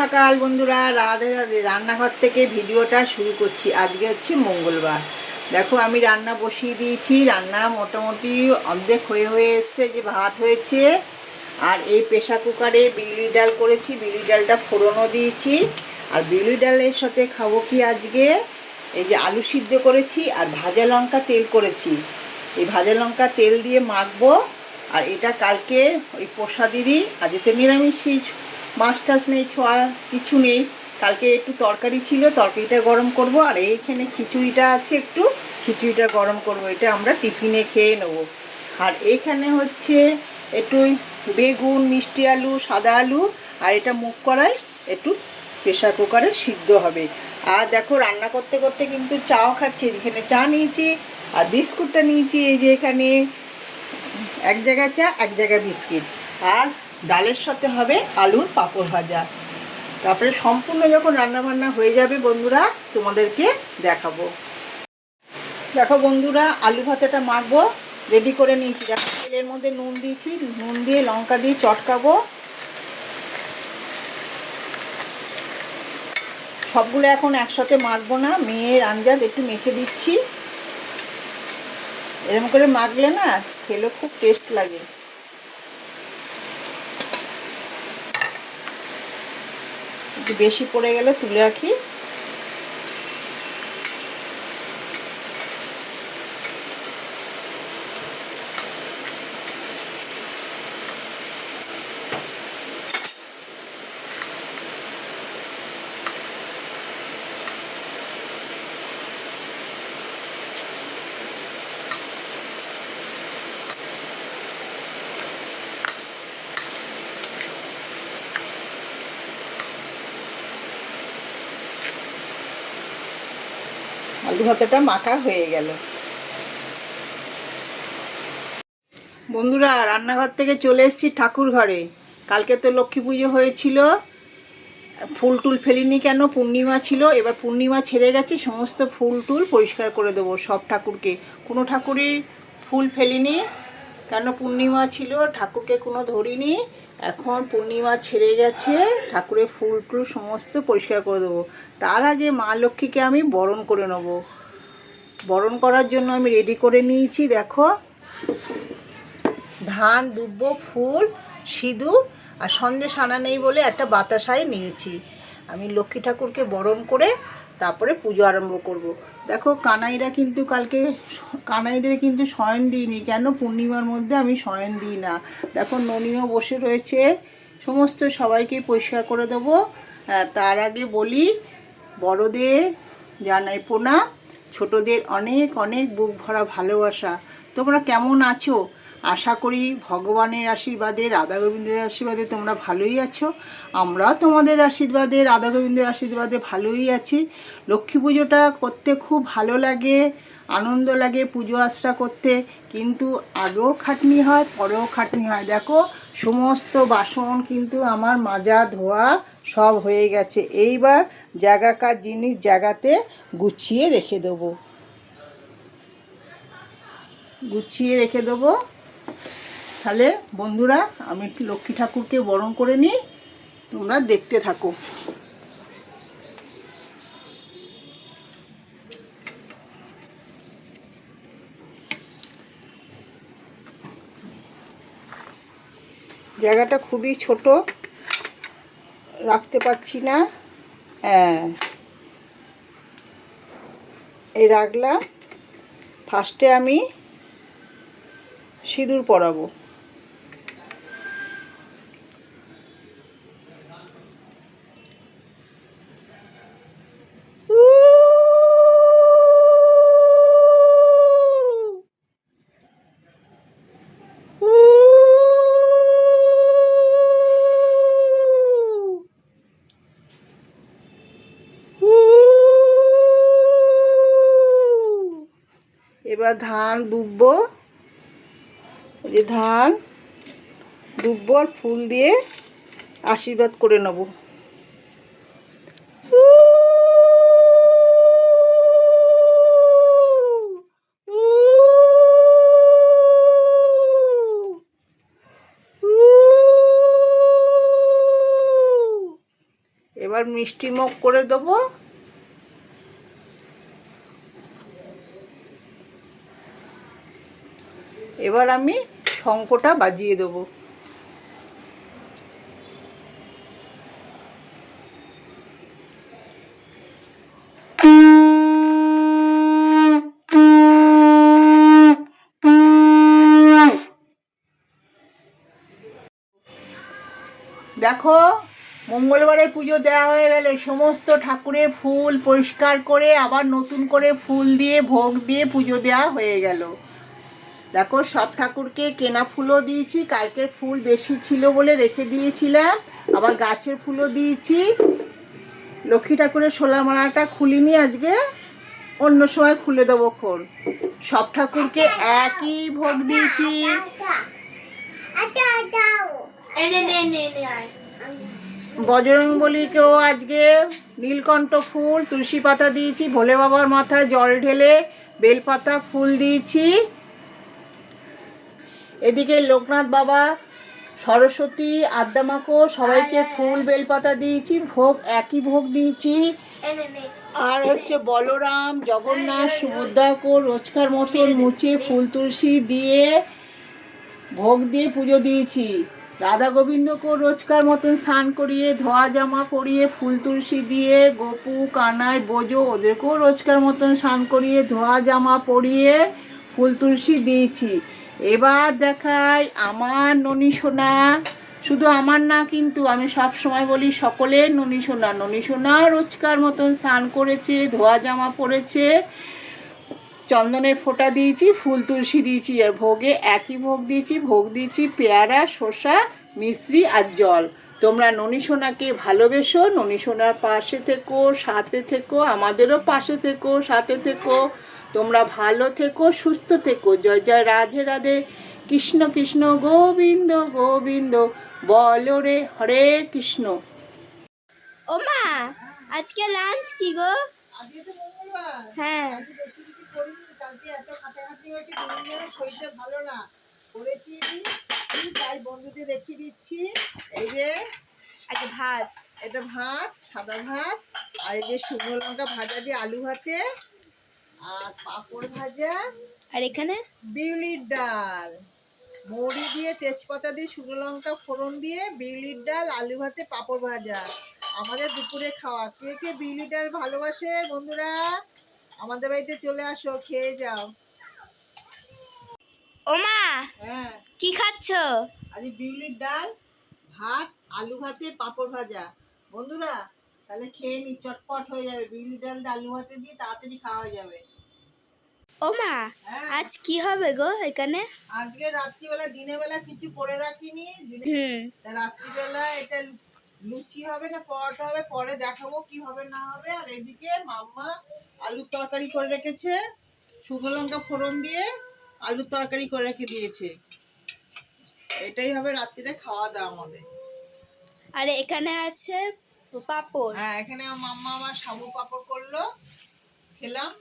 সকাল বন্ধুরা, রাধে রাধে। রান্নাঘর থেকে ভিডিওটা শুরু করছি। আজকে হচ্ছে মঙ্গলবার। দেখো, আমি রান্না বসিয়ে দিয়েছি। রান্না মোটামুটি অর্ধেক হয়ে হয়ে এসছে, যে ভাত হয়েছে। আর এই প্রেশার কুকারে বিউলি ডাল করেছি। বিউলি ডালটা ফোড়নও দিয়েছি। আর বিউলি ডালের সাথে খাব কি আজকে? এই যে আলু সিদ্ধ করেছি আর ভাজা লঙ্কা তেল করেছি। এই ভাজা লঙ্কা তেল দিয়ে মাখবো। আর এটা কালকে ওই প্রসাদেরই আজকে তো নিরামিষ মাছ টাছ নেই, ছোঁয়া কিছু নেই। কালকে একটু তরকারি ছিল, তরকারিটা গরম করব, আর এইখানে খিচুড়িটা আছে একটু, খিচুড়িটা গরম করব, এটা আমরা টিফিনে খেয়ে নেব। আর এখানে হচ্ছে একটু বেগুন, মিষ্টি আলু, সাদা আলু, আর এটা মুখ করায় একটু প্রেশার কুকারে সিদ্ধ হবে। আর দেখো, রান্না করতে করতে কিন্তু চাও খাচ্ছি, এখানে চা নিয়েছি, আর বিস্কুটটা নিয়েছি, এই যে এখানে এক জায়গায় চা, এক জায়গায় বিস্কিট। আর ডালের সাথে হবে আলুর পাঁপড় ভাজা। তারপরে সম্পূর্ণ যখন রান্নাবান্না হয়ে যাবে বন্ধুরা, তোমাদেরকে দেখাবো। দেখো বন্ধুরা, আলু ভাতাটা মাখবো রেডি করে নিয়েছি। দেখো, তেলের মধ্যে নুন দিয়েছি, নুন দিয়ে লঙ্কা দিয়ে চটকাবো। সবগুলো এখন একসাথে মাখবো না, মেয়ের আঞ্জাদ একটু মেখে দিচ্ছি। এরকম করে মাখলে না খেলেও খুব টেস্ট লাগে। একটু বেশি পড়ে গেলে তুলে রাখি। আলু ভাতাটা মাখা হয়ে গেল। বন্ধুরা, রান্নাঘর থেকে চলে এসেছি ঠাকুর ঘরে। কালকে তো লক্ষ্মী পুজো হয়েছিল। ফুল টুল ফেলিনি কেন? পূর্ণিমা ছিল। এবার পূর্ণিমা ছেড়ে গেছে। সমস্ত ফুল টুল পরিষ্কার করে দেবো সব ঠাকুরকে। কোনো ঠাকুরই ফুল ফেলিনি। কেন পূর্ণিমা ছিল? ঠাকুরকে কোনো ধরিনি। এখন পূর্ণিমা ছেড়ে গেছে। ঠাকুরের ফুল টুল সমস্ত পরিষ্কার করে দেবো। তার আগে মা লক্ষ্মীকে আমি বরণ করে নেব। বরণ করার জন্য আমি রেডি করে নিয়েছি, দেখো। ধান, দুব্ব, ফুল, সিঁদুর আর সন্দেশ আনা নেই বলে একটা বাতাসায় নিয়েছি। আমি লক্ষ্মী ঠাকুরকে বরণ করে তারপরে পুজো আরম্ভ করব। দেখো, কানাইরা কিন্তু কালকে কানাইদের কিন্তু শয়ন দিইনি। কেন? পূর্ণিমার মধ্যে আমি শয়ন দিই না। দেখো, ননিও বসে রয়েছে। সমস্ত সবাইকে পরিষ্কার করে দেবো। তার আগে বলি, বড়দের জানাই পোনা ছোটদের অনেক অনেক বুক ভরা ভালোবাসা। তোমরা কেমন আছো? আশা করি ভগবানের আশীর্বাদে, রাধা গোবিন্দের আশীর্বাদে তোমরা ভালোই আছো। আমরা তোমাদের আশীর্বাদে, রাধা গোবিন্দের আশীর্বাদে ভালোই আছি। লক্ষ্মী পুজোটা করতে খুব ভালো লাগে, আনন্দ লাগে পুজো আশ্রা করতে, কিন্তু আগেও খাটনি হয়, পরেও খাটনি হয়। দেখো, সমস্ত বাসন কিন্তু আমার মাজা ধোয়া সব হয়ে গেছে। এইবার জায়গাকার জিনিস জায়গাতে গুছিয়ে রেখে দেবো। গুছিয়ে রেখে দেবো। তাহলে বন্ধুরা, আমি লক্ষ্মী ঠাকুরকে বরণ করে নিই। তোমরা দেখতে থাকো। জায়গাটা খুবই ছোট, রাখতে পারছি না। হ্যাঁ। এই রাখলাম। ফার্স্টে আমি সিঁদুর পরাবো। এবার ধান ডুববো। যে ধান ডুববো আর ফুল দিয়ে আশীর্বাদ করে নেব। এবার মিষ্টি মুখ করে দেবো। এবার আমি শঙ্খটা বাজিয়ে দেবো। দেখো, মঙ্গলবারে পুজো দেওয়া হয়ে গেলে সমস্ত ঠাকুরের ফুল পরিষ্কার করে আবার নতুন করে ফুল দিয়ে, ভোগ দিয়ে পুজো দেওয়া হয়ে গেল। দেখো, সব ঠাকুরকে কেনা ফুলও দিয়েছি, কালকের ফুল বেশি ছিল বলে রেখে দিয়েছিলাম। আবার গাছের ফুলও দিয়েছি। লক্ষ্মী ঠাকুরের শোলা মালাটা খুলিনি আজকে, অন্য সময় খুলে দেবো খন সব ঠাকুরকে একই ভোগ দিয়েছি। বজরং বলিকেও আজকে নীলকণ্ঠ ফুল, তুলসী পাতা দিয়েছি, ভোলে বাবার মাথায় জল ঢেলে বেলপাতা ফুল দিয়েছি। এদিকে লোকনাথ বাবা সরস্বতী আদ্যামাকো সবাইকে ফুল বেলপাতা দিয়েছি ভোগ একই ভোগ দিয়েছি আর হচ্ছে বলরাম জগন্নাথ সুভদ্রাকে রোজকার মতন মুছে ফুল তুলসী দিয়ে ভোগ দিয়ে পুজো দিয়েছি। রাধা গোবিন্দকে রোজকার মতন স্নান করিয়ে ধোয়া জামা পরিয়ে ফুল তুলসী দিয়ে গোপু কানাই বোজো ওদেরকেও রোজকার মতন স্নান করিয়ে ধোয়া জামা পরিয়ে ফুল তুলসী দিয়েছি। এবার দেখাই আমার ননী সোনা। শুধু আমার না কিন্তু আমি সব সময় বলি সকলের ননী সোনা। ননী সোনা রোজকার মতন স্নান করেছে, ধোয়া জামা পরেছে, চন্দনের ফোঁটা দিয়েছি, ফুল তুলসী দিয়েছি, আর ভোগে একই ভোগ দিয়েছি ভোগ দিয়েছি পেয়ারা, শসা, মিশ্রি আর জল। তোমরা ননী সোনাকে ভালোবেসো, ননী সোনার পাশে থেকো, সাথে থেকো, আমাদেরও পাশে থেকো, সাথে থেকো। তোমরা ভালো থেকো সুস্থ থেকো। জয় জয় রাধে রাধে। কৃষ্ণ কৃষ্ণ গোবিন্দ গোবিন্দ। বল রে হরে কৃষ্ণ। ওমা আজকে লাঞ্চ কি গো? আজকে হ্যাঁ। আজকে বেশি কিছু করিনি কালকে এত খাটাখাটি হয়েছে দুদিন শরীরটা ভালো না করেছি তাই বন্ধুদের রেখে দিচ্ছি এই যে ভাত। এটা ভাত সাদা ভাত আর এই যে শুকনো লঙ্কা ভাজা দিয়ে আলু ভাতে। আর পাঁপড় ভাজা আর এখানে? বিউলির ডাল। বড়ি দিয়ে তেজপাতা দিয়ে শুকনো লঙ্কা ফোড়ন দিয়ে বিউলির ডাল আলু ভাতে পাঁপড় ভাজা। আমাদের দুপুরে খাওয়া। কে কে বিউলির ডাল ভালোবাসে বন্ধুরা? আমাদের বাড়িতে চলে আসো খেয়ে যাও। ওমা হ্যাঁ। কি খাচ্ছ? আজ বিউলির ডাল ভাত আলু ভাতে পাঁপড় ভাজা। বন্ধুরা তাহলে খেয়ে নি চটপট হয়ে যাবে। বিউলির ডাল আলু ভাতে দিয়ে তাড়াতাড়ি খাওয়া যাবে। ওমা হ্যাঁ। আজ কি হবে গো এখানে? আজকে রাত্রিবেলা দিনের বেলা কিছু করে রাখিনি। রাত্রিবেলা এটা লুচি হবে না পরোটা হবে পরে দেখাবো কি হবে না হবে। আর এদিকে মাম্মা আলুর তরকারি করে রেখেছে শুকনো লঙ্কা ফোড়ন দিয়ে আলুর তরকারি করে রেখে দিয়েছে। এটাই হবে রাত্রিরে খাওয়া দাওয়া আমাদের। আর এখানে আছে পাপড়। হ্যাঁ এখানে মাম্মা আমার সাবু পাপড় করল খেলাম।